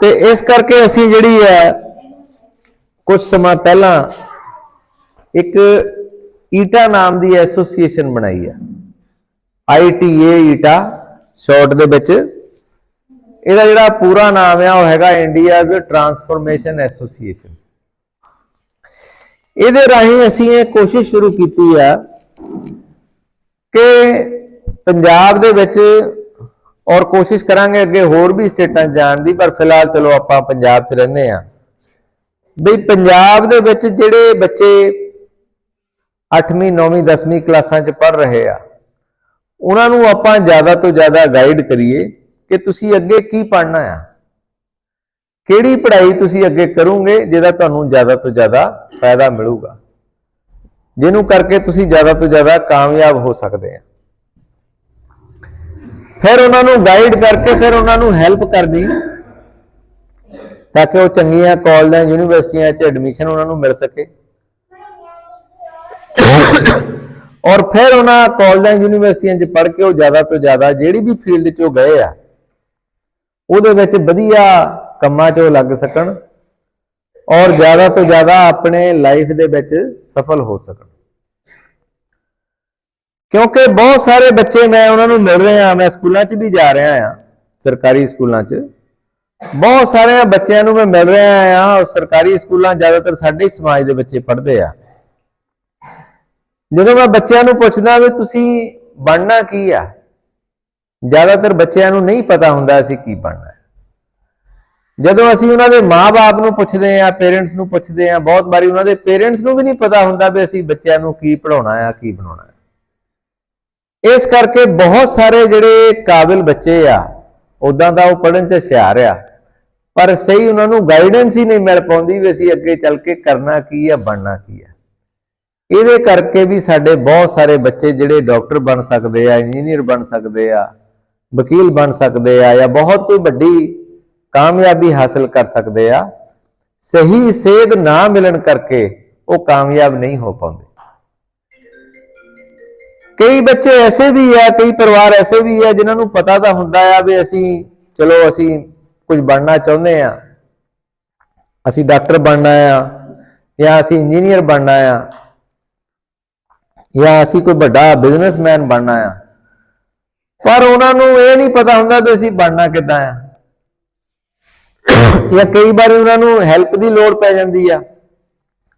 ਤੇ ਇਸ ਕਰਕੇ ਅਸੀਂ ਜਿਹੜੀ ਹੈ, ਕੁਝ ਸਮਾਂ ਪਹਿਲਾਂ ਇੱਕ ਈਟਾ ਨਾਮ ਦੀ ਐਸੋਸੀਏਸ਼ਨ ਬਣਾਈ ਹੈ। ITA ਈਟਾ, ਸ਼ਾਰਟ ਦੇ ਵਿੱਚ। ਇਹਦਾ ਜਿਹੜਾ ਪੂਰਾ ਨਾਮ ਆ, ਉਹ ਹੈਗਾ ਇੰਡੀਆਜ਼ ਟਰਾਂਸਫਰਮੇਸ਼ਨ ਐਸੋਸੀਏਸ਼ਨ। ਇਹਦੇ ਰਾਹੀਂ ਅਸੀਂ ਇਹ ਕੋਸ਼ਿਸ਼ ਸ਼ੁਰੂ ਕੀਤੀ ਆ ਕਿ ਪੰਜਾਬ ਦੇ ਵਿੱਚ ਔਰ ਕੋਸ਼ਿਸ਼ ਕਰਾਂਗੇ ਅੱਗੇ ਹੋਰ ਵੀ ਸਟੇਟਾਂ 'ਚ ਜਾਣ ਦੀ, ਪਰ ਫਿਲਹਾਲ ਚਲੋ ਆਪਾਂ ਪੰਜਾਬ 'ਚ ਰਹਿੰਦੇ ਆ ਵੀ ਪੰਜਾਬ ਦੇ ਵਿੱਚ ਜਿਹੜੇ ਬੱਚੇ 8ਵੀਂ 9ਵੀਂ 10ਵੀਂ ਕਲਾਸਾਂ 'ਚ ਪੜ੍ਹ ਰਹੇ ਆ, ਉਹਨਾਂ ਨੂੰ ਆਪਾਂ ਜ਼ਿਆਦਾ ਤੋਂ ਜ਼ਿਆਦਾ ਗਾਈਡ ਕਰੀਏ ਕਿ ਤੁਸੀਂ ਅੱਗੇ ਕੀ ਪੜ੍ਹਨਾ ਆ। ਕਿਹੜੀ ਪੜ੍ਹਾਈ ਤੁਸੀਂ ਅੱਗੇ ਕਰੋਗੇ ਜਿਹਦਾ ਤੁਹਾਨੂੰ ਜ਼ਿਆਦਾ ਤੋਂ ਜ਼ਿਆਦਾ ਫਾਇਦਾ ਮਿਲੂਗਾ, ਜਿਹਨੂੰ ਕਰਕੇ ਤੁਸੀਂ ਜ਼ਿਆਦਾ ਤੋਂ ਜ਼ਿਆਦਾ ਕਾਮਯਾਬ ਹੋ ਸਕਦੇ ਆ। ਫਿਰ ਉਹਨਾਂ ਨੂੰ ਗਾਈਡ ਕਰਕੇ ਫਿਰ ਉਹਨਾਂ ਨੂੰ ਹੈਲਪ ਕਰਨੀ। ਤਾਂ ਕਿ ਉਹ ਚੰਗੀਆਂ ਕਾਲਜਾਂ ਯੂਨੀਵਰਸਿਟੀਆਂ 'ਚ ਐਡਮਿਸ਼ਨ ਉਹਨਾਂ ਨੂੰ ਮਿਲ ਸਕੇ। ਔਰ ਫਿਰ ਉਹਨਾਂ ਕਾਲਜਾਂ ਯੂਨੀਵਰਸਿਟੀਆਂ 'ਚ ਪੜ੍ਹ ਕੇ ਉਹ ਜ਼ਿਆਦਾ ਤੋਂ ਜ਼ਿਆਦਾ ਜਿਹੜੀ ਵੀ ਫੀਲਡ 'ਚ ਉਹ ਗਏ ਆ, ਉਹਦੇ ਵਿੱਚ ਵਧੀਆ ਕੰਮਾਂ 'ਚ ਉਹ ਲੱਗ ਸਕਣ ਔਰ ਜ਼ਿਆਦਾ ਤੋਂ ਜ਼ਿਆਦਾ ਆਪਣੇ ਲਾਈਫ ਦੇ ਵਿੱਚ ਸਫਲ ਹੋ ਸਕਣ। ਕਿਉਂਕਿ ਬਹੁਤ ਸਾਰੇ ਬੱਚੇ ਮੈਂ ਉਹਨਾਂ ਨੂੰ ਮਿਲ ਰਿਹਾ ਮੈਂ ਸਕੂਲਾਂ 'ਚ ਵੀ ਜਾ ਰਿਹਾ ਆ ਸਰਕਾਰੀ ਸਕੂਲਾਂ 'ਚ। ਬਹੁਤ ਸਾਰੇ ਬੱਚਿਆਂ ਨੂੰ ਮੈਂ ਮਿਲ ਰਿਹਾ ਆ ਔਰ ਸਰਕਾਰੀ ਸਕੂਲਾਂ ਜ਼ਿਆਦਾਤਰ ਸਾਡੇ ਸਮਾਜ ਦੇ ਬੱਚੇ ਪੜ੍ਹਦੇ ਆ। ਜਦੋਂ ਮੈਂ ਬੱਚਿਆਂ ਨੂੰ ਪੁੱਛਦਾ ਵੀ ਤੁਸੀਂ ਬਣਨਾ ਕੀ ਆ, ਜ਼ਿਆਦਾਤਰ ਬੱਚਿਆਂ ਨੂੰ ਨਹੀਂ ਪਤਾ ਹੁੰਦਾ ਅਸੀਂ ਕੀ ਬਣਨਾ ਜਦੋਂ ਅਸੀਂ ਉਹਨਾਂ ਦੇ ਮਾਪੇ ਨੂੰ ਪੁੱਛਦੇ ਆ ਪੇਰੈਂਟਸ ਨੂੰ ਪੁੱਛਦੇ ਆ ਬਹੁਤ ਵਾਰੀ ਉਹਨਾਂ ਦੇ ਪੇਰੈਂਟਸ ਨੂੰ ਵੀ ਨਹੀਂ ਪਤਾ ਹੁੰਦਾ ਵੀ ਅਸੀਂ ਬੱਚਿਆਂ ਨੂੰ ਕੀ ਪੜਾਉਣਾ ਆ, ਕੀ ਬਣਾਉਣਾ ਇਸ ਕਰਕੇ ਬਹੁਤ ਸਾਰੇ ਜਿਹੜੇ ਕਾਬਿਲ ਬੱਚੇ ਆ ਉਦਾਂ ਦਾ ਉਹ ਪੜਨ ਚ ਹੁਸ਼ਿਆਰ ਆ। ਪਰ ਸਹੀ ਉਹਨਾਂ ਨੂੰ ਗਾਈਡੈਂਸ ਹੀ ਨਹੀਂ ਮਿਲ ਪਾਉਂਦੀ ਵੀ ਅਸੀਂ ਅੱਗੇ ਚੱਲ ਕੇ ਕਰਨਾ ਕੀ ਆ, ਬਣਨਾ ਕੀ ਆ। ਇਹਦੇ ਕਰਕੇ ਵੀ ਸਾਡੇ ਬਹੁਤ ਸਾਰੇ ਬੱਚੇ ਜਿਹੜੇ ਡਾਕਟਰ ਬਣ ਸਕਦੇ ਆ, ਇੰਜੀਨੀਅਰ ਬਣ ਸਕਦੇ ਆ, ਵਕੀਲ ਬਣ ਸਕਦੇ ਆ ਜਾਂ ਬਹੁਤ ਕੋਈ ਵੱਡੀ ਕਾਮਯਾਬੀ ਹਾਸਲ ਕਰ ਸਕਦੇ ਆ, ਸਹੀ ਸੇਧ ਨਾ ਮਿਲਣ ਕਰਕੇ ਉਹ ਕਾਮਯਾਬ ਨਹੀਂ ਹੋ ਪਾਉਂਦੇ। ਕਈ ਬੱਚੇ ਐਸੇ ਵੀ ਆ, ਕਈ ਪਰਿਵਾਰ ਐਸੇ ਵੀ ਆ ਜਿਨ੍ਹਾਂ ਨੂੰ ਪਤਾ ਤਾਂ ਹੁੰਦਾ ਆ ਵੀ ਅਸੀਂ, ਚਲੋ ਅਸੀਂ ਕੁਝ ਬਣਨਾ ਚਾਹੁੰਦੇ ਆ। ਅਸੀਂ ਡਾਕਟਰ ਬਣਨਾ ਆ ਜਾਂ ਅਸੀਂ ਇੰਜੀਨੀਅਰ ਬਣਨਾ ਆ ਜਾਂ ਅਸੀਂ ਕੋਈ ਵੱਡਾ ਬਿਜ਼ਨਸਮੈਨ ਬਣਨਾ ਆ। ਪਰ ਉਹਨਾਂ ਨੂੰ ਇਹ ਨਹੀਂ ਪਤਾ ਹੁੰਦਾ ਕਿ ਅਸੀਂ ਬਣਨਾ ਕਿੱਦਾਂ ਆ। ਜਾਂ ਕਈ ਵਾਰੀ ਉਹਨਾਂ ਨੂੰ ਹੈਲਪ ਦੀ ਲੋੜ ਪੈ ਜਾਂਦੀ ਆ।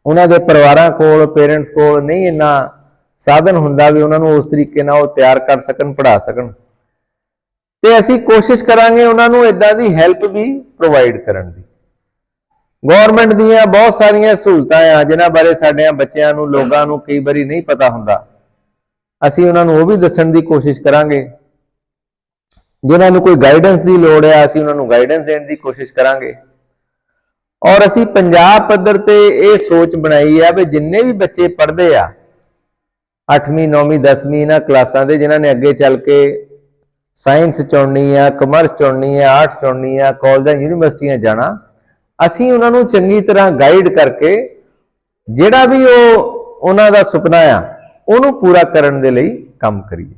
ਉਹਨਾਂ ਦੇ ਪਰਿਵਾਰਾਂ ਕੋਲ ਪੇਰੈਂਟਸ ਕੋਲ ਨਹੀਂ ਇੰਨਾ ਸਾਧਨ ਹੁੰਦਾ ਵੀ ਉਹਨਾਂ ਨੂੰ ਉਸ ਤਰੀਕੇ ਨਾਲ ਉਹ ਤਿਆਰ ਕਰ ਸਕਣ, ਪੜ੍ਹਾ ਸਕਣ। ਤੇ ਅਸੀਂ ਕੋਸ਼ਿਸ਼ ਕਰਾਂਗੇ ਉਹਨਾਂ ਨੂੰ ਇਦਾਂ ਦੀ ਹੈਲਪ ਵੀ ਪ੍ਰੋਵਾਈਡ ਕਰਨ ਦੀ। ਗਵਰਨਮੈਂਟ ਦੀਆਂ ਬਹੁਤ ਸਾਰੀਆਂ ਸਹੂਲਤਾਂ ਆ, ਜਿਨ੍ਹਾਂ ਬਾਰੇ ਸਾਡੇ ਬੱਚਿਆਂ ਨੂੰ, ਲੋਕਾਂ ਨੂੰ ਕਈ ਵਾਰੀ ਨਹੀਂ ਪਤਾ ਹੁੰਦਾ। ਅਸੀਂ ਉਹਨਾਂ ਨੂੰ ਉਹ ਵੀ ਦੱਸਣ ਦੀ ਕੋਸ਼ਿਸ਼ ਕਰਾਂਗੇ। ਜਿਨ੍ਹਾਂ ਨੂੰ ਕੋਈ ਗਾਈਡੈਂਸ ਦੀ ਲੋੜ ਹੈ ਅਸੀਂ ਉਹਨਾਂ ਨੂੰ ਗਾਈਡੈਂਸ ਦੇਣ ਦੀ ਕੋਸ਼ਿਸ਼ ਕਰਾਂਗੇ। ਔਰ ਅਸੀਂ ਪੰਜਾਬ ਪੱਧਰ ਤੇ ਇਹ ਸੋਚ ਬਣਾਈ ਆ ਵੀ ਜਿੰਨੇ ਵੀ ਬੱਚੇ ਪੜ੍ਹਦੇ ਆ 8ਵੀਂ 9ਵੀਂ 10ਵੀਂ ਇਹਨਾਂ ਕਲਾਸਾਂ ਦੇ ਜਿਨ੍ਹਾਂ ਨੇ ਅੱਗੇ ਚੱਲ ਕੇ ਸਾਇੰਸ ਚੁਣਨੀ ਆ, ਕਮਰਸ ਚੁਣਨੀ ਆ, ਆਰਟਸ ਚੁਣਨੀ ਆ, ਕਾਲਜਾਂ, ਯੂਨੀਵਰਸਿਟੀਆਂ ਜਾਣਾ, ਅਸੀਂ ਉਹਨਾਂ ਨੂੰ ਚੰਗੀ ਤਰ੍ਹਾਂ ਗਾਈਡ ਕਰਕੇ ਜਿਹੜਾ ਵੀ ਉਹ ਉਹਨਾਂ ਦਾ ਸੁਪਨਾ ਆ, ਉਹਨੂੰ ਪੂਰਾ ਕਰਨ ਦੇ ਲਈ ਕੰਮ ਕਰੀਏ।